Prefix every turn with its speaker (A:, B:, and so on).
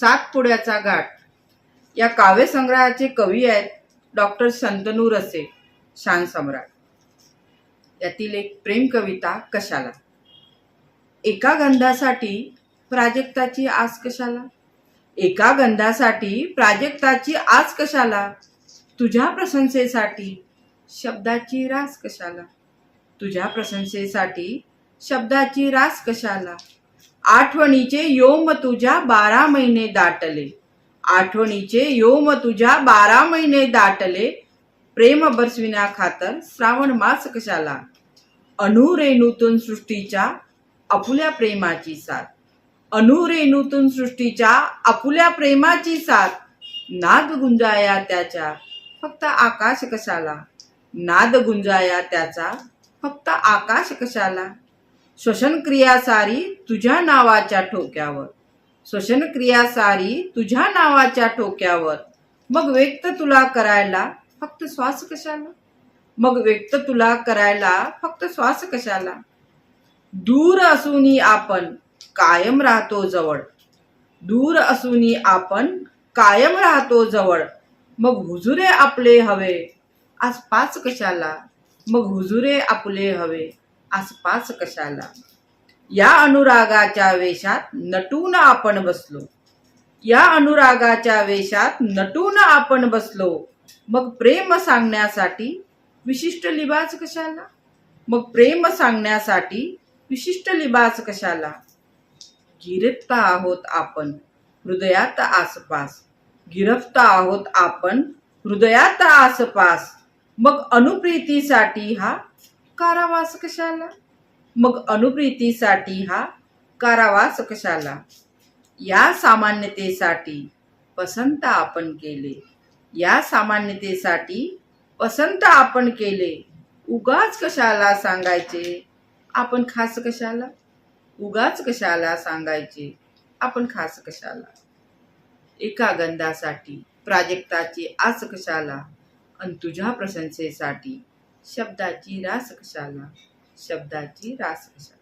A: सातपुड्याचा गाठ. या काव्यसंग्रहाचे कवी आहेत डॉक्टर शंतनू रसे शान सम्राट. यातील एक प्रेम कविता कशाला? एका गंधासाठी प्राजक्ताची आस कशाला? एका गंधासाठी प्राजक्ताची आस कशाला? तुझ्या प्रशंसेसाठी शब्दाची रास कशाला? तुझ्या प्रशंसेसाठी शब्दाची रास कशाला? आठवणीचे योम तुझ्या बारा महिने दाटले. आठवणीचे योम तुझ्या बारा महिने दाटले. प्रेम बरसविण्या खातर श्रावण मास कशाला? अणुरेणूतून सृष्टीच्या अपुल्या प्रेमाची साथ. अणुरेणूतून सृष्टीच्या अपुल्या प्रेमाची साथ. नाद गुंजाया त्याच्या फक्त आकाश कशाला? नाद गुंजाया त्याचा फक्त आकाश कशाला? श्वसनक्रिया सारी तुझ्या नावाच्या ठोक्यावर श्वसन क्रिया सारी तुझ्या नावाच्या ठोक्यावर मग व्यक्त तुला करायला फक्त श्वास कशाला? मग व्यक्त तुला करायला फक्त श्वास कशाला? दूर असूनही आपण कायम राहतो जवळ. दूर असूनही आपण कायम राहतो जवळ. मग हुजुरे आपले हवे. आसपास कशाला? मग हुजुरे आपले हवे. आसपास कशाला? या अनुरागाच्या वेशात नटून आपण बसलो. या अनुरागाच्या वेशात नटून आपण बसलो. मग प्रेम सांगण्यासाठी विशिष्ट लिबास कशाला? मग प्रेम सांगण्यासाठी विशिष्ट लिबास कशाला? गिरफ्त आहोत आपण हृदयात आसपास. गिरफ्त आहोत आपण हृदयात आसपास. मग अनुप्रीतीसाठी हा कारावास कशाला? मग अनुप्रीतीसाठी हा कारावास कशाला? या सामान्यतेसाठी पसंत आपण केले. या सामान्यतेसाठी पसंत आपण केले. उगाच कशाला सांगायचे? आपण खास कशाला? उगाच कशाला सांगायचे? आपण खास कशाला? एका गंधासाठी प्राजक्ताची आस कशाला? आणि तुझ्या प्रशंसेसाठी शब्दाची रास कशाला शब्दाची रास कशाला